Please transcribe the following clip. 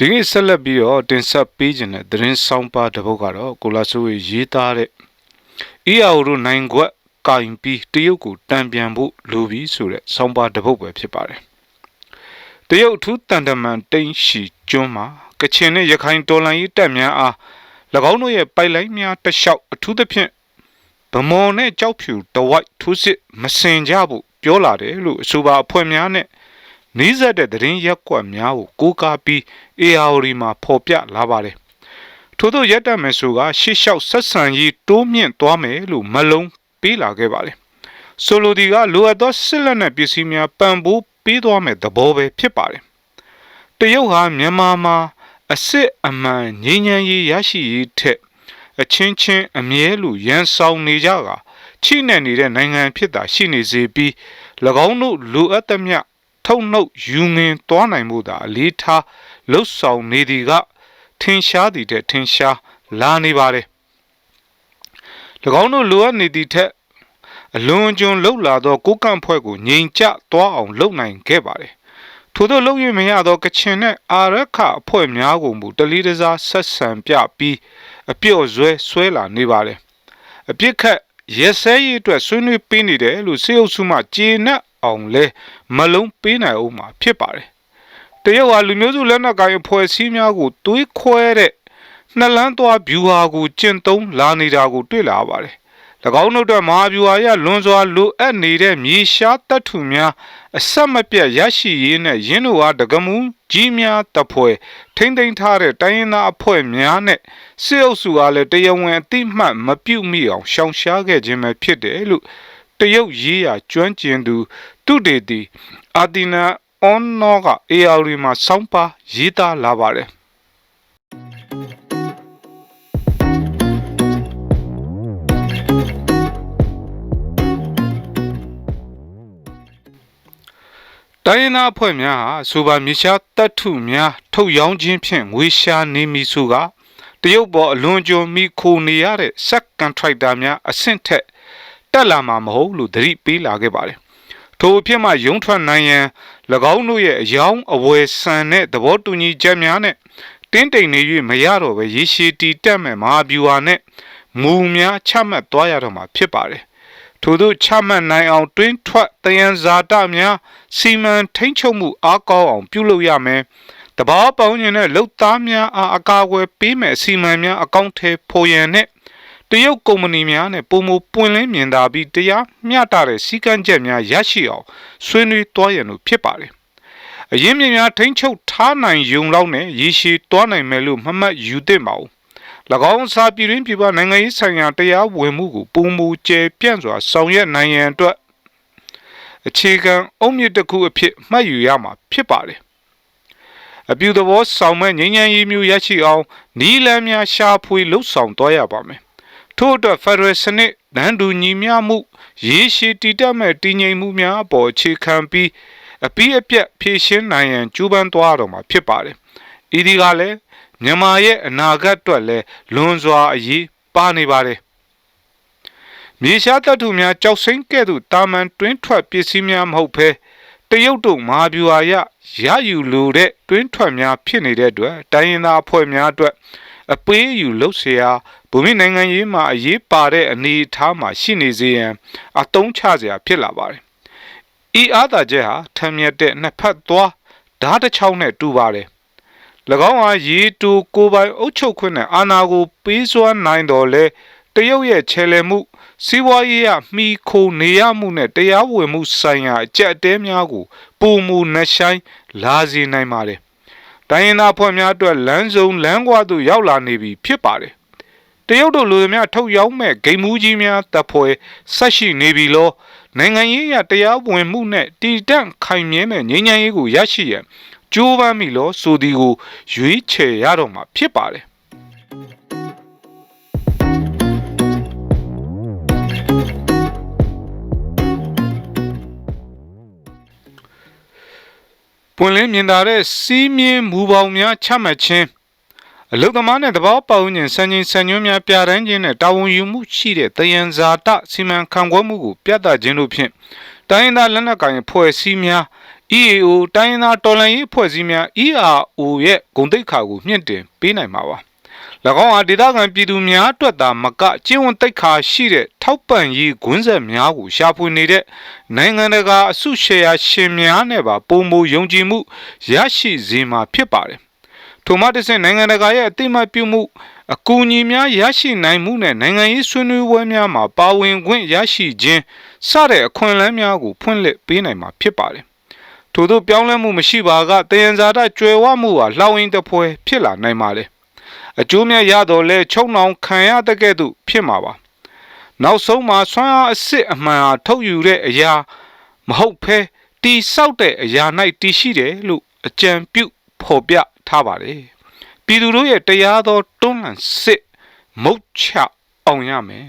ဒီနေ့ဆက်လက်ပြီးတော့တင်ဆက်ပေးခြင်းတဲ့သတင်းဆောင်ပါတစ်ပုဒ်ကတော့ကိုလာဆိုးရေးရေးသားတဲ့ EAO တို့နိုင်ခွက်ကင်ပြီးတရုတ်ကိုတံပြန်ဖို့လိုပြီးဆိုတဲ့ဆောင်ပါတစ်ပုဒ်ပဲဖြစ်ပါတယ်တရုတ်အထူးတန်တမန်တိန့်ရှီကျွန်းမှာကချင်နဲ့ရခိုင်တော်လှန်ရေးတပ်များအား၎င်းတို့ရဲ့ပိုက်လိုင်းများတစ်လျှောက်အထူးသဖြင့်ဗမော်နဲ့ကြောက်ဖြူတဝိုက်ထိုးစစ်မစင်ကြဖို့ပြောလာတယ်လို့အဆိုပါအဖွဲ့များနဲ့ နီးစပ်တဲ့သတင်းရက်ကွက်များကိုကိုးကားပြီး ARD မှာဖော်ပြလာပါတယ်။ထို့သောရက်တက်မယ်ဆိုကရှေ့လျှောက်ဆက်ဆံရေးတိုးမြင့်သွားမယ်လို့မလုံးပေးလာခဲ့ပါတယ်။ဆိုလိုဒီကလိုအပ်သောစစ်လက်နက်ပစ္စည်းများပံ့ပိုးပေးသွားမယ်သဘောပဲဖြစ်ပါတယ်။တရုတ်ဟာမြန်မာမှာအစ်စ်အမှန်ငြိမ်းချမ်းရေးရရှိရေးထက်အချင်းချင်းအမြဲလိုရန်ဆောင်နေကြကချိနဲ့နေတဲ့နိုင်ငံဖြစ်တာရှိနေစေပြီး၎င်းတို့လိုအပ်သမျှ ထုတ်နှုတ်ယူငင်သွားနိုင်မှုသာအလေးထားလှုပ်ဆောင်နေသည်ကထင်ရှားသည်တဲ့ထင်ရှားလာနေပါတယ်၎င်းတို့လိုအပ်နေသည့်ထက်အလွန်ကျွံလှုပ်လာသောကိုကန့်ဖွဲ့ကိုငြိမ်ကျသွားအောင်လုပ်နိုင်ခဲ့ပါတယ်ထို့သောလုပ်ရမရသောကချင်နဲ့အာရခအဖွဲ့များကိုမူတလီတစားဆက်ဆံပြပြီးအပြော့ဆွဲဆွဲလာနေပါတယ်အပြစ်ခတ်ရဲစဲရေးအတွက်ဆွေးနွေးပေးနေတယ်လို့စေအုပ်စုမှကျေနပ် အောင်လဲမလုံးပေးနိုင်အောင်မှာဖြစ်ပါတယ်။တရုတ်ဟာလူမျိုးစုလက်နက်ကိုင်အဖွဲ့အစည်းများကိုတွေးခွဲတဲ့နှလန်းသွားဗျူဟာကိုကျင့်သုံးလာနေတာကိုတွေ့လာပါတယ်။၎င်းတို့အတွက်မဟာဗျူဟာရလွန်စွာလိုအပ်နေတဲ့မြေရှားတပ်ထုများအဆက်မပြတ်ရရှိရေးနဲ့ရင်းတို့အားတကမူကြီးများတပွဲထိမ့်သိမ်းထားတဲ့တိုင်းရင်းသားအဖွဲ့များနဲ့စစ်အုပ်စုအားလည်းတရားဝင်အတိမတ်မပြုတ်မိအောင်ရှောင်ရှားခဲ့ခြင်းပဲဖြစ်တယ်လို့ တရုတ်ရေးရာကျွမ်းကျင်သူသူတေတီအာတီနာအွန်နောက AR မှာစောင်းပါရေးသားလာပါတယ်တိုင်းရင်းသားအဖွဲ့များဟာဆိုပါမြေရှားတပ်ထုများထုတ်ရောင်းခြင်းဖြင့်ငွေရှာနေမည်ဆိုကတရုတ်ပေါ်အလွန်ကျွံမိခိုနေရတဲ့စက်ကန်ထရိုက်တာများအဆင့်ထက် တက်လာမှာမဟုတ်လို့သတိပေးလာခဲ့ပါတယ်ထိုအဖြစ်မှယုံထွက်နိုင်ရန်၎င်းတို့ရဲ့အယောင်အဝယ်ဆန်တဲ့သဘောတူညီချက်များနဲ့တင်းတိမ်နေ၍မရတော့ပဲရေရှည်တီတက်မဲ့မဟာဗျူဟာနဲ့မူများချမှတ်သွားရတော့မှာဖြစ်ပါတယ်ထို့သောချမှတ်နိုင်အောင်တွင်းထွက်တယံဇာတများစီမံထိန်းချုပ်မှုအားကောင်းအောင်ပြုလုပ်ရမယ်တဘာပေါင်းရင်နဲ့လှုပ်သားများအားအကာအကွယ်ပေးမဲ့အစီအမံများအကောင့်ထဲဖော်ရန်နဲ့ တရုတ်ကုမ္ပဏီများနဲ့ပုံမပွင့်လင်းမြင်သာပြီးတရားမျှတတဲ့စည်းကမ်းချက်များရရှိအောင်ဆွေးနွေးသွားရန်လို့ဖြစ်ပါတယ်။အရင်းမြစ်များထိန်းချုပ်ထားနိုင်ယုံလောက်နဲ့ရည်ရှိသွားနိုင်မယ်လို့မမှတ်ယူသင့်ပါဘူး။၎င်းစာပြည်ရင်းပြည်ပနိုင်ငံရေးဆိုင်ရာတရားဝင်မှုကိုပုံမူကျဲပြန့်စွာဆောင်ရွက်နိုင်ရန်အတွက်အခြေခံအုံမြစ်တစ်ခုအဖြစ်မှတ်ယူရမှာဖြစ်ပါတယ်။အပြူသဘောဆောင်မဲ့ငြိမ်းချမ်းရေးမျိုးရရှိအောင်နီလန်းများရှာဖွေလှုပ်ဆောင်သွားရပါမယ် ထို့အတွက်ဖက်ဒရယ်စနစ်နန်းတူညီမျှမှုရေရှည်တည်တတ်မဲ့တည်ငြိမ်မှုများအပေါ်အခြေခံပြီးအပြီးအပြတ်ဖြည့်ရှင်းနိုင်ရန်ကြိုးပမ်းသွားတော့မှာဖြစ်ပါတယ်။ဤဒီကလည်းမြန်မာရဲ့အနာဂတ်အတွက်လည်းလွန်စွာအရေးပါနေပါတယ်။မြေရှားတပ်ထုများကြောက်စိမ့်ကဲ့သို့တာမန်တွင်းထွက်ပစ္စည်းများမဟုတ်ဘဲတရုတ်တို့မဟာဗျူဟာရရယူလိုတဲ့တွင်းထွက်များဖြစ်နေတဲ့အတွက်တိုင်းရင်းသားအဖွဲ့များအတွက်အပေးယူလှုပ်ရှား ဗိုလ်မြင့်နိုင်ငံရေးမှာအရေးပါတဲ့အနေအထားမှာရှိနေစေရန်အတုံးချစရာဖြစ်လာပါတယ်။ဤအားသာချက်ဟာထံမြက်တဲ့နှစ်ဖက်သွားဓာတ်တစ်ချောင်းနဲ့တူပါတယ်။၎င်းဟာရေတူကိုပိုင်အုပ်ချုပ်ခွင့်နဲ့အာဏာကိုပေးစွမ်းနိုင်တော်လဲတရုတ်ရဲ့ချဲလဲမှုစီးပွားရေးရမှီခိုနေရမှုနဲ့တရားဝင်မှုဆိုင်ရာအကြက်အတဲများကိုပုံမူနှဆိုင်လာစေနိုင်ပါတယ်။တိုင်းရင်းသားဖွဲ့များအတွက်လမ်းစုံလမ်းကွာသို့ရောက်လာနေပြီဖြစ်ပါတယ် တရုတ်တို့လူသမျှထုတ်ရောက်မဲ့ဂိမ်းမူးကြီးများတပ်ဖွဲ့ဆက်ရှိနေပြီလို့နိုင်ငံရေးရတရားဝင်မှုနဲ့တည်တံ့ခိုင်မြဲမဲ့ငြိမ်းချမ်းရေးကိုရရှိရန်ကြိုးပမ်းမိလို့ဆိုဒီကိုရွေးချယ်ရတော့မှာဖြစ်ပါတယ်ပွင့်လင်းမြင်သာတဲ့စီးမြင်မူပေါင်းများချမှတ်ခြင်း အလုသမားနဲ့တဘောပေါင်းညင်စံချင်းစံညွှန်းများပြတိုင်းခြင်းနဲ့တာဝန်ယူမှုရှိတဲ့တယံဇာတစီမံခန့်ခွဲမှုကိုပြသခြင်းတို့ဖြင့်တိုင်းရင်းသားလက်နက်ကိုင်ဖွဲ့စည်းများ EAO တိုင်းရင်းသားတော်လှန်ရေးအဖွဲ့အစည်းများ ERO ရဲ့ဂုဏ်သိက္ခာကိုမြင့်တင်ပေးနိုင်မှာပါ၎င်းဟာဒေသခံပြည်သူများအတွက်သာမကကျင့်ဝတ်သိက္ခာရှိတဲ့ထောက်ပံ့ရေးဂွန်းဆက်များကိုရှာဖွေနေတဲ့နိုင်ငံတကာအစုရှယ်ယာရှင်များနဲ့ပါပုံမယုံကြည်မှုရရှိစေမှာဖြစ်ပါတယ် ထို့မှတစ်ဆင့်နိုင်ငံတကာရဲ့အသိအမှတ်ပြုမှုအကူအညီများရရှိနိုင်မှုနဲ့နိုင်ငံရေးဆွေးနွေးပွဲများမှာပါဝင်ခွင့်ရရှိခြင်းစတဲ့အခွင့်အလမ်းများကိုဖွင့်လှစ်ပေးနိုင်မှာဖြစ်ပါတယ်ထို့သောပြောင်းလဲမှုမရှိပါကတယံဇာတကျွယ်ဝမှုဟာလှောင်ရင်တစ်ဖွဲဖြစ်လာနိုင်ပါလေအကျိုးမြတ်ရတော့လဲချုံနှောင်ခံရတဲ့ကဲ့သို့ဖြစ်မှာပါနောက်ဆုံးမှာဆွမ်းအားအစ်စ်အမှန်ဟာထုတ်ယူတဲ့အရာမဟုတ်ဖဲတီဆောက်တဲ့အရာ၌တည်ရှိတယ်လို့အကြံပြုဖော်ပြ ထားပါတယ်ပြည်သူတို့ရဲ့တရားသောတွန်းလှန်စစ်မုတ်ချအောင်ရမယ်